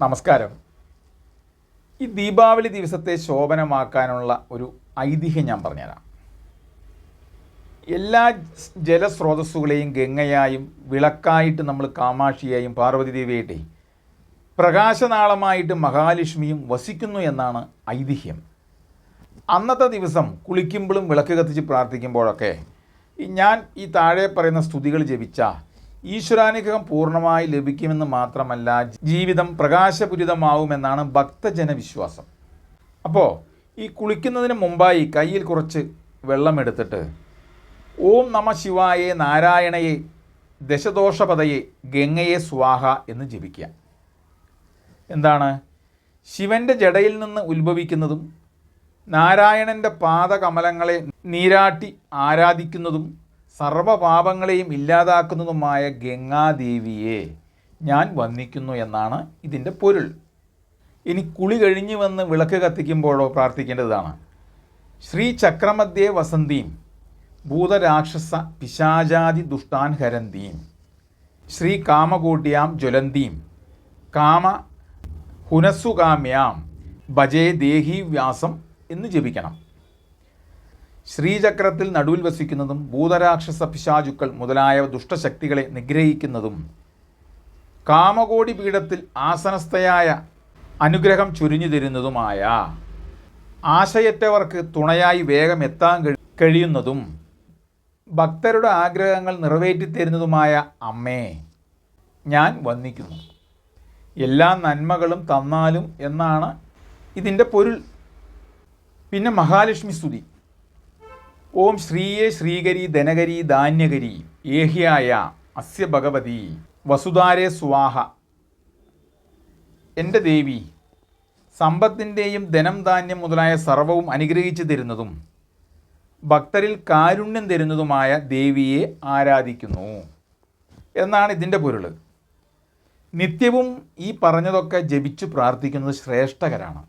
നമസ്കാരം. ഈ ദീപാവലി ദിവസത്തെ ശോഭനമാക്കാനുള്ള ഒരു ഐതിഹ്യം ഞാൻ പറഞ്ഞുതരാം. എല്ലാ ജലസ്രോതസ്സുകളെയും ഗംഗയായും വിളക്കായിട്ട് നമ്മൾ കാമാക്ഷിയായും പാർവതി ദേവിയായിട്ടേ പ്രകാശനാളമായിട്ട് മഹാലക്ഷ്മിയും വസിക്കുന്നു എന്നാണ് ഐതിഹ്യം. അന്നത്തെ ദിവസം കുളിക്കുമ്പോഴും വിളക്ക് കത്തിച്ച് പ്രാർത്ഥിക്കുമ്പോഴൊക്കെ ഞാൻ ഈ താഴെ പറയുന്ന സ്തുതികൾ ജപിച്ച ഈശ്വരാനുഗ്രഹം പൂർണമായി ലഭിക്കുമെന്ന് മാത്രമല്ല ജീവിതം പ്രകാശപുരിതമാവുമെന്നാണ് ഭക്തജന വിശ്വാസം അപ്പോൾ ഈ കുളിക്കുന്നതിന് മുമ്പായി കയ്യിൽ കുറച്ച് വെള്ളമെടുത്തിട്ട് ഓം നമ ശിവായേ നാരായണയെ ദശദോഷപതയെ ഗംഗയെ സ്വാഹ എന്ന് ജപിക്കുക. എന്താണ്? ശിവന്റെ ജടയിൽ നിന്ന് ഉത്ഭവിക്കുന്നതും നാരായണന്റെ പാദകമലങ്ങളെ നീരാട്ടി ആരാധിക്കുന്നതും സർവപാപങ്ങളെയും ഇല്ലാതാക്കുന്നതുമായ ഗംഗാദേവിയെ ഞാൻ വന്ദിക്കുന്നു എന്നാണ് ഇതിന്റെ പൊരുൾ. ഇനി കുളി കഴിഞ്ഞു വന്ന് വിളക്ക് കത്തിക്കുമ്പോഴോ പ്രാർത്ഥിക്കേണ്ടതാണ്. ശ്രീ ചക്രമധ്യേ വസന്തീം ഭൂതരാക്ഷസ പിശാചാതി ദുഷ്ടാൻ ഹരന്തീം ശ്രീ കാമകൂട്യാം ജ്വലന്തീം കാമ ഹുനസ്സുകാമ്യാം ഭജേ ദേഹി വ്യാസം എന്ന് ജപിക്കണം. ശ്രീചക്രത്തിൽ നടുവിൽ വസിക്കുന്നതും ഭൂതരാക്ഷസ പിശാചുക്കൾ മുതലായ ദുഷ്ടശക്തികളെ നിഗ്രഹിക്കുന്നതും. കാമകോടി പീഠത്തിൽ ആസനസ്ഥയായ അനുഗ്രഹം ചുരിഞ്ഞു തരുന്നതുമായ ആശയറ്റവർക്ക് തുണയായി വേഗം എത്താൻ കഴിയുന്നതും ഭക്തരുടെ ആഗ്രഹങ്ങൾ നിറവേറ്റിത്തരുന്നതുമായ അമ്മേ ഞാൻ വന്നിക്കുന്നു എല്ലാ നന്മകളും തന്നാലും എന്നാണ് ഇതിന്റെ പൊരുൾ. പിന്നെ മഹാലക്ഷ്മി സ്തുതി. ഓം ശ്രീയേ ശ്രീകരി ധനകരി ധാന്യകരി ഏഹ്യായ അസ്യ ഭഗവതി വസുധാരേ സ്വാഹ. എന്റെ ദേവി സമ്പത്തിന്റെയും ധനം ധാന്യം മുതലായ സർവവും അനുഗ്രഹിച്ചു തരുന്നതും ഭക്തരിൽ കാരുണ്യം തരുന്നതുമായ ദേവിയെ ആരാധിക്കുന്നു എന്നാണ് ഇതിന്റെ പൊരുൾ. നിത്യവും ഈ പറഞ്ഞതൊക്കെ ജപിച്ചു പ്രാർത്ഥിക്കുന്നത് ശ്രേഷ്ഠകരാണ്.